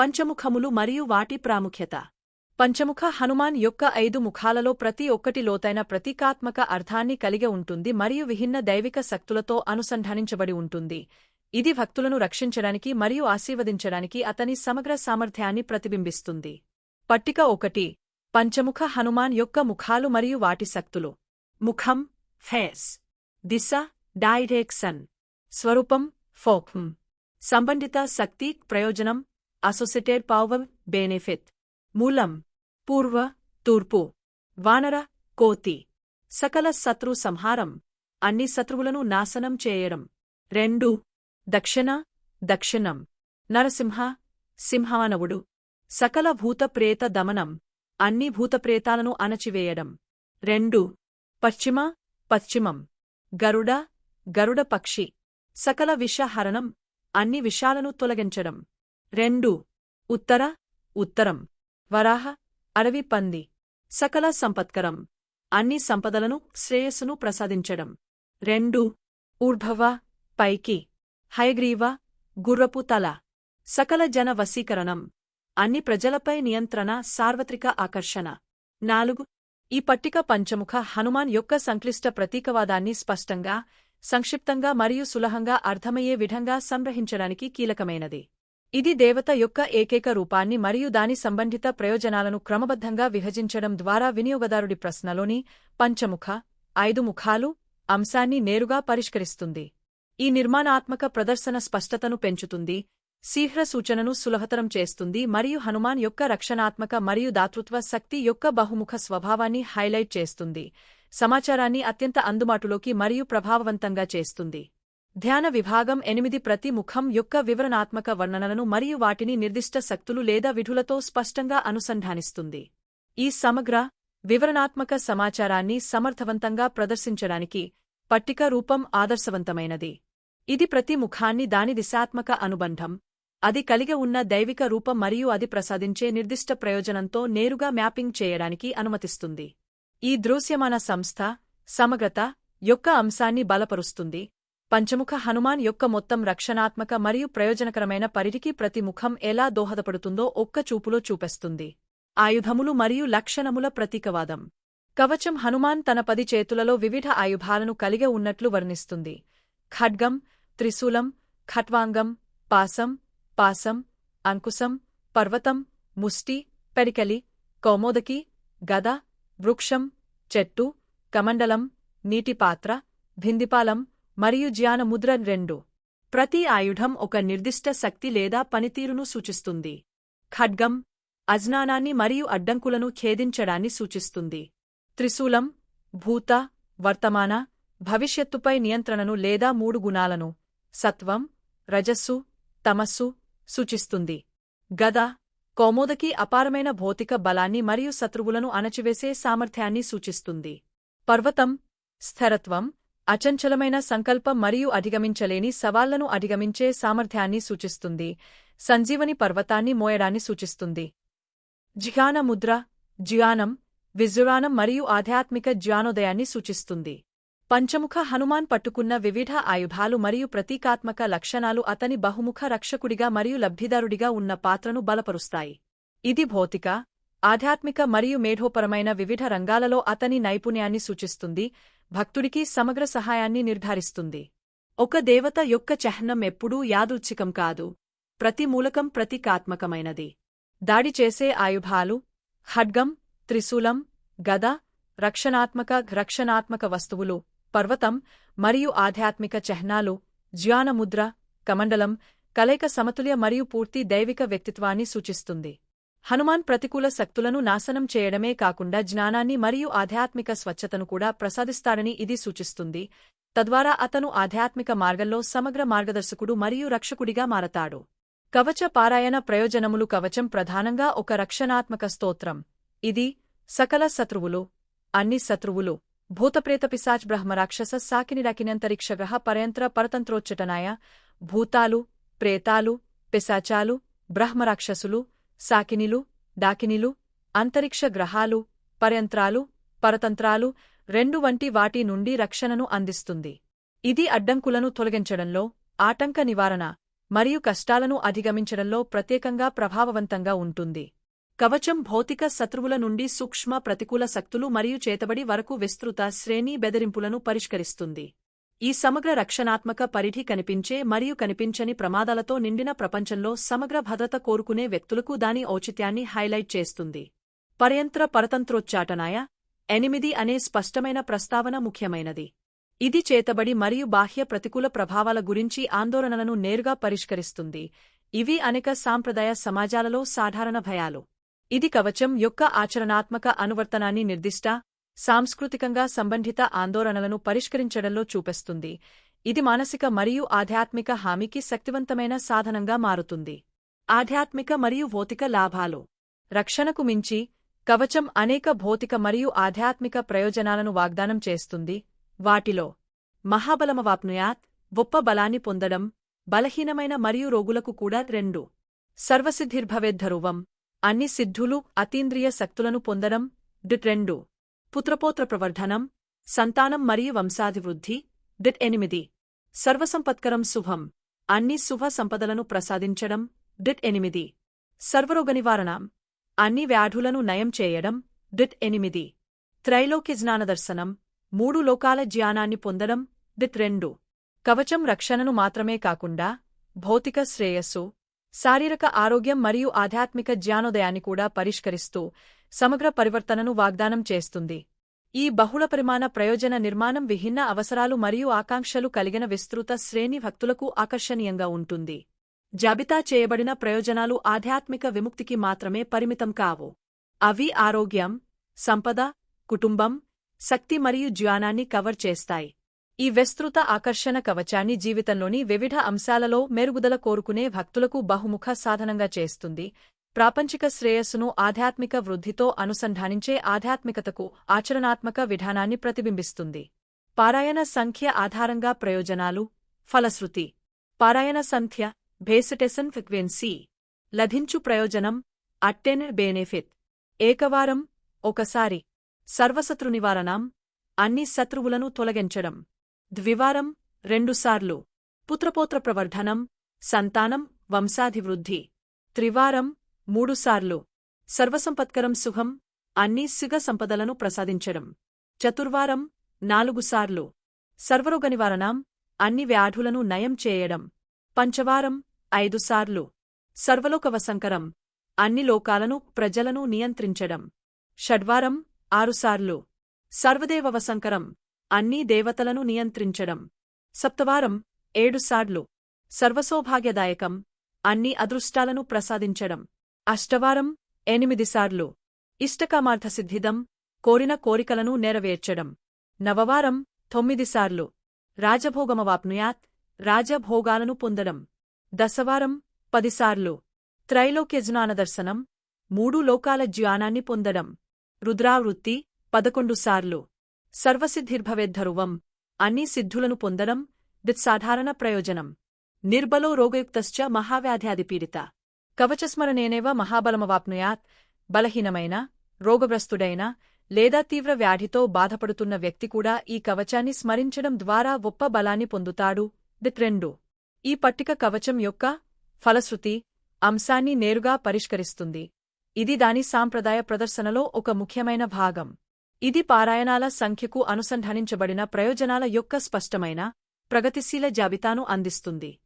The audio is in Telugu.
పంచముఖములు మరియు వాటి ప్రాముఖ్యత. పంచముఖ హనుమాన్ యొక్క ఐదు ముఖాలలో ప్రతి ఒక్కటి లోతైన ప్రతీకాత్మక అర్థాన్ని కలిగి ఉంటుంది మరియు విభిన్న దైవిక శక్తులతో అనుసంధానించబడి ఉంటుంది. ఇది భక్తులను రక్షించడానికి మరియు ఆశీర్వదించడానికి అతని సమగ్ర సామర్థ్యాన్ని ప్రతిబింబిస్తుంది. పట్టిక ఒకటి. పంచముఖ హనుమాన్ యొక్క ముఖాలు మరియు వాటి శక్తులు. ముఖం ఫేస్. దిశ డైరెక్షన్. స్వరూపం ఫోక్ం సంబంధిత శక్తి ప్రయోజనం అసోసియేటెడ్ పవర్ బెనిఫిట్ మూలం పూర్వ తూర్పు వానర కోతి సకల శత్రు సంహారం అన్ని శత్రువులను నాశనం చేయడం రెండు దక్షిణ దక్షిణం నరసింహ సింహానవుడు సకల భూతప్రేత దమనం అన్ని భూతప్రేతాలను అణచివేయడం రెండు పశ్చిమ పశ్చిమం గరుడ గరుడ పక్షి సకల విషహరణం అన్ని విషాలను తొలగించడం రెండు. ఉత్తర ఉత్తరం. వరాహ అడవి పంది. సకల సంపత్కరం. అన్ని సంపదలను శ్రేయస్సును ప్రసాదించడం. రెండు. ఊర్ధ్వ పైకి. హయగ్రీవ గుర్రపు తల. సకల జన వశీకరణం. అన్ని ప్రజలపై నియంత్రణ సార్వత్రిక ఆకర్షణ. నాలుగు. ఈ పట్టిక పంచముఖ హనుమాన్ యొక్క సంక్లిష్ట ప్రతీకవాదాన్ని స్పష్టంగా సంక్షిప్తంగా మరియు సులహంగా అర్థమయ్యే విధంగా సంగ్రహించడానికి కీలకమైనది. ఇది దేవత యొక్క ఏకైక రూపాన్ని మరియు దాని సంబంధిత ప్రయోజనాలను క్రమబద్ధంగా విభజించడం ద్వారా వినియోగదారుడి ప్రశ్నలోని పంచముఖ ఐదు ముఖాలు అంశాన్ని నేరుగా పరిష్కరిస్తుంది. ఈ నిర్మాణాత్మక ప్రదర్శన స్పష్టతను పెంచుతుంది శీఘ్ర సూచనను సులభతరం చేస్తుంది మరియు హనుమాన్ యొక్క రక్షణాత్మక మరియు దాతృత్వ శక్తి యొక్క బహుముఖ స్వభావాన్ని హైలైట్ చేస్తుంది సమాచారాన్ని అత్యంత అందుబాటులోకి మరియు ప్రభావవంతంగా చేస్తుంది. ధ్యాన విభాగం ఎనిమిది ప్రతి ముఖం యొక్క వివరణాత్మక వర్ణనలను మరియు వాటిని నిర్దిష్ట శక్తులు లేదా విధులతో స్పష్టంగా అనుసంధానిస్తుంది. ఈ సమగ్ర వివరణాత్మక సమాచారాన్ని సమర్థవంతంగా ప్రదర్శించడానికి పట్టిక రూపం ఆదర్శవంతమైనది. ఇది ప్రతి ముఖాన్ని దాని దిశాత్మక అనుబంధం అది కలిగి ఉన్న దైవిక రూపం మరియు అది ప్రసాదించే నిర్దిష్ట ప్రయోజనంతో నేరుగా మ్యాపింగ్ చేయడానికి అనుమతిస్తుంది. ఈ దృశ్యమాన సంస్థ సమగ్రత యొక్క అంశాన్ని బలపరుస్తుంది. పంచముఖ హనుమాన్ యొక్క మొత్తం రక్షణాత్మక మరియు ప్రయోజనకరమైన పరిధికి ప్రతి ముఖం ఎలా దోహదపడుతుందో ఒక్క చూపులో చూపెస్తుంది. ఆయుధములు మరియు లక్షణముల ప్రతీకవాదం. కవచం హనుమాన్ తన పది చేతులలో వివిధ ఆయుధాలను కలిగి ఉన్నట్లు వర్ణిస్తుంది. ఖడ్గం త్రిశూలం ఖట్వాంగం పాసం పాసం అంకుశం పర్వతం ముష్టి పెడికలి కౌమోదకి గద వృక్షం చెట్టు కమండలం నీటిపాత్ర భిందిపాలం మరియు జ్ఞానముద్ర రెండు. ప్రతి ఆయుధం ఒక నిర్దిష్ట శక్తి లేదా పనితీరును సూచిస్తుంది. ఖడ్గం అజ్ఞానాన్ని మరియు అడ్డంకులను ఛేదించడాన్ని సూచిస్తుంది. త్రిశూలం భూత వర్తమాన భవిష్యత్తుపై నియంత్రణను లేదా మూడు గుణాలను సత్వం రజస్సు తమస్సు సూచిస్తుంది. గద కౌమోదకి అపారమైన భౌతిక బలాన్ని మరియు శత్రువులను అణచివేసే సామర్థ్యాన్ని సూచిస్తుంది. పర్వతం స్థిరత్వం అచంచలమైన సంకల్పం మరియు అధిగమించలేని సవాళ్ళను అధిగమించే సామర్థ్యాన్ని సూచిస్తుంది. సంజీవని పర్వతాన్ని మోయడాన్ని సూచిస్తుంది. జిహాన ముద్ర జ్యానం విజురానం మరియు ఆధ్యాత్మిక జ్ఞానోదయాన్ని సూచిస్తుంది. పంచముఖ హనుమాన్ పట్టుకున్న వివిధ ఆయుధాలు మరియు ప్రతీకాత్మక లక్షణాలు అతని బహుముఖ రక్షకుడిగా మరియు లబ్ధిదారుడిగా ఉన్న పాత్రను బలపరుస్తాయి. ఇది భౌతిక ఆధ్యాత్మిక మరియు మేధోపరమైన వివిధ రంగాలలో అతని నైపుణ్యాన్ని సూచిస్తుంది భక్తుడికి సమగ్ర సహాయాన్ని నిర్ధారిస్తుంది. ఒక దేవత యొక్క చహ్నం ఎప్పుడూ యాదృచ్ఛికం కాదు ప్రతి మూలకం ప్రతీకాత్మకమైనది. దాడి చేసే ఆయుధాలు ఖడ్గం త్రిశూలం గద రక్షణాత్మక రక్షణాత్మక వస్తువులు పర్వతం మరియు ఆధ్యాత్మిక చిహ్నాలు జ్ఞానముద్ర కమండలం కలయిక సమతుల్య మరియు పూర్తి దైవిక వ్యక్తిత్వాన్ని సూచిస్తుంది. హనుమాన్ ప్రతికూల శక్తులను నాశనం చేయడమే కాకుండా జ్ఞానాన్ని మరియు ఆధ్యాత్మిక స్వచ్ఛతను కూడా ప్రసాదిస్తాడని ఇది సూచిస్తుంది. తద్వారా అతను ఆధ్యాత్మిక మార్గంలో సమగ్ర మార్గదర్శకుడు మరియు రక్షకుడిగా మారతాడు. కవచ పారాయణ ప్రయోజనములు కవచం ప్రధానంగా ఒక రక్షణాత్మక స్తోత్రం. ఇది సకల శత్రువులు అన్ని శత్రువులు భూతప్రేత పిశాచ్ బ్రహ్మరాక్షస సాకినిరాకినంతరిక్షగ్రహ పరయంత్ర పరతంత్రోచ్చటనాయ భూతాలు ప్రేతాలు పిశాచాలు బ్రహ్మరాక్షసులు సాకినిలు డాకినిలు అంతరిక్ష గ్రహాలు పర్యంత్రాలు పరతంత్రాలు రెండు వంటి వాటి నుండి రక్షణను అందిస్తుంది. ఇది అడ్డంకులను తొలగించడంలో ఆటంక నివారణ మరియు కష్టాలను అధిగమించడంలో ప్రత్యేకంగా ప్రభావవంతంగా ఉంటుంది. కవచం భౌతిక శత్రువుల నుండి సూక్ష్మ ప్రతికూల శక్తులు మరియు చేతబడి వరకు విస్తృత శ్రేణి బెదిరింపులను పరిష్కరిస్తుంది. ఈ సమగ్ర రక్షణాత్మక పరిధి కనిపించే మరియు కనిపించని ప్రమాదాలతో నిండిన ప్రపంచంలో సమగ్ర భద్రత కోరుకునే వ్యక్తులకు దాని ఔచిత్యాన్ని హైలైట్ చేస్తుంది. పర్యంత్ర పరతంత్రోచ్చాటనాయ ఎనిమిది అనే స్పష్టమైన ప్రస్తావన ముఖ్యమైనది. ఇది చేతబడి మరియు బాహ్య ప్రతికూల ప్రభావాల గురించి ఆందోళనలను నేరుగా పరిష్కరిస్తుంది. ఇవి అనేక సాంప్రదాయ సమాజాలలో సాధారణ భయాలు. ఇది కవచం యొక్క ఆచరణాత్మక అనువర్తనాన్ని నిర్దిష్ట సాంస్కృతికంగా సంబంధిత ఆందోళనలను పరిష్కరించడంలో చూపెస్తుంది. ఇది మానసిక మరియు ఆధ్యాత్మిక హామీకి శక్తివంతమైన సాధనంగా మారుతుంది. ఆధ్యాత్మిక మరియు భౌతిక లాభాలు. రక్షణకు మించి కవచం అనేక భౌతిక మరియు ఆధ్యాత్మిక ప్రయోజనాలను వాగ్దానం చేస్తుంది. వాటిలో మహాబలమవాప్నుయాత్ గొప్ప బలాన్ని పొందడం బలహీనమైన మరియు రోగులకు కూడా రెండు. సర్వసిద్ధిర్భవేద్ధరువం అన్ని సిద్ధులు అతీంద్రియ శక్తులను పొందడం డిట్రెండు పుత్రపోత్ర ప్రవర్ధనం సంతానం మరియు వంశాధివృద్ధి డిట్ ఎనిమిది. సర్వసంపత్కరం శుభం. అన్ని శుభ సంపదలను ప్రసాదించడం డిట్ ఎనిమిది. సర్వరోగనివారణం అన్ని వ్యాధులను నయం చేయడం డిట్ ఎనిమిది. త్రైలోక్య జ్ఞానదర్శనం మూడు లోకాల జ్ఞానాన్ని పొందడం డిట్ రెండు. కవచం రక్షణను మాత్రమే కాకుండా భౌతిక శ్రేయస్సు శారీరక ఆరోగ్యం మరియు ఆధ్యాత్మిక జ్ఞానోదయాన్ని కూడా పరిష్కరిస్తూ సమగ్ర పరివర్తనను వాగ్దానం చేస్తుంది. ఈ బహుళ పరిమాణ ప్రయోజన నిర్మాణం విభిన్న అవసరాలు మరియు ఆకాంక్షలు కలిగిన విస్తృత శ్రేణి భక్తులకు ఆకర్షణీయంగా ఉంటుంది. జాబితా చేయబడిన ప్రయోజనాలు ఆధ్యాత్మిక విముక్తికి మాత్రమే పరిమితం కావు. అవి ఆరోగ్యం సంపద కుటుంబం శక్తి మరియు జ్ఞానాన్ని కవర్ చేస్తాయి. ఈ విస్తృత ఆకర్షణ కవచాన్ని జీవితంలోని వివిధ అంశాలలో మెరుగుదల కోరుకునే భక్తులకు బహుముఖ సాధనంగా చేస్తుంది. ప్రాపంచిక శ్రేయస్సును ఆధ్యాత్మిక వృద్ధితో అనుసంధానించే ఆధ్యాత్మికతకు ఆచరణాత్మక విధానాన్ని ప్రతిబింబిస్తుంది. పారాయణ సంఖ్య ఆధారంగా ప్రయోజనాలు. ఫలశ్రుతి. పారాయణ సంఖ్య భేసటెసన్ ఫ్రిక్వెన్సీ. లభించు ప్రయోజనం అట్టెన్ బేనెఫిత్ ఏకవారం ఒకసారి. సర్వశత్రు నివారణం అన్ని శత్రువులను తొలగించడం. ద్వివారం రెండుసార్లు పుత్రపోత్ర ప్రవర్ధనం సంతానం వంశాధివృద్ధి. త్రివారం మూడుసార్లు. సర్వసంపత్కరం సుఖం అన్ని సిగ సంపదలను ప్రసాదించడం. చతుర్వారం నాలుగుసార్లు. సర్వరోగ నివారణం అన్ని వ్యాధులను నయం చేయడం. పంచవారం ఐదుసార్లు. సర్వలోకవసంకరం అన్ని లోకాలను ప్రజలను నియంత్రించడం. షడ్వారం ఆరుసార్లు. సర్వదేవవసంకరం అన్నీ దేవతలను నియంత్రించడం. సప్తవారం ఏడుసార్లు. సర్వసౌభాగ్యదాయకం అన్ని అదృష్టాలను ప్రసాదించడం. అష్టవారం ఎనిమిదిసార్లు ఇష్టకామార్థసిద్ధిదం కోరిన కోరికలను నెరవేర్చడం. నవవారం తొమ్మిదిసార్లు రాజభోగమవాప్నుయాత్ రాజభోగాలను పొందడం. దశవారం పదిసార్లు త్రైలోక్యజ్ఞానదర్శనం మూడు లోకాల జ్ఞానాన్ని పొందడం. రుద్రావృత్తి పదకొండుసార్లు సర్వసిద్ధిర్భవేద్ధరువం అన్ని సిద్ధులను పొందడం దిత్సాధారణ ప్రయోజనం. నిర్బలో రోగయుక్తశ్చ మహావ్యాధ్యాధిపీడిత కవచస్మరణేనేవ మహాబలమవాప్నుయాత్? బలహీనమైన? రోగగ్రస్తుడైన? లేదా తీవ్ర వ్యాధితో బాధపడుతున్న వ్యక్తి కూడా ఈ కవచాన్ని స్మరించడం ద్వారా గొప్ప బలాన్ని పొందుతాడు? దిత్రెండు ఈ పట్టిక కవచం యొక్క ఫలశ్రుతి అంశాన్ని నేరుగా పరిష్కరిస్తుంది. ఇది దాని సాంప్రదాయ ప్రదర్శనలో ఒక ముఖ్యమైన భాగం. ఇది పారాయణాల సంఖ్యకు అనుసంధానించబడిన ప్రయోజనాల యొక్క స్పష్టమైన ప్రగతిశీల జాబితాను అందిస్తుంది.